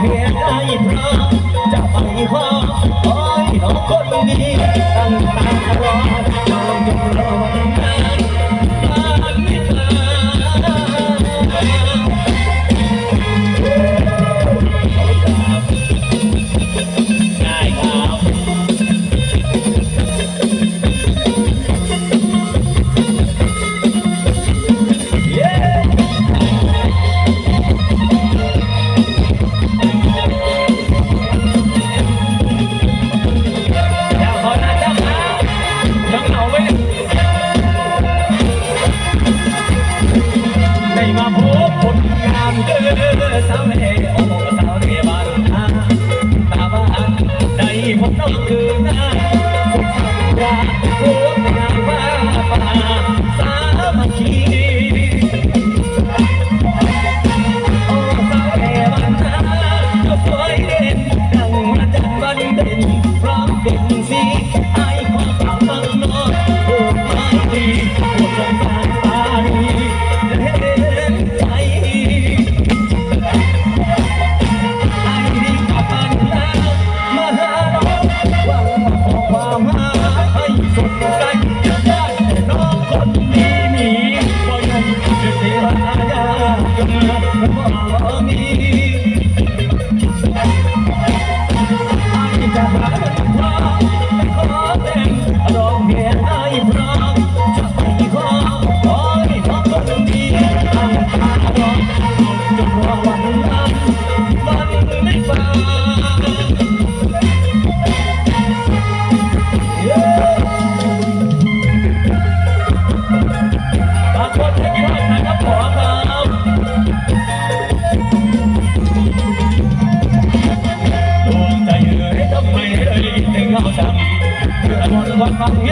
เพียได้เพระจะไปหาโอ้ยน้องคนนี้ตั้ง เขวมาพบคนงามเจอสาวม่โอ้สาวเรีกบานตาบ้านได้พบน้องคือน้าสุดรักพวกงามมาาสามัคคี คนมาเพีย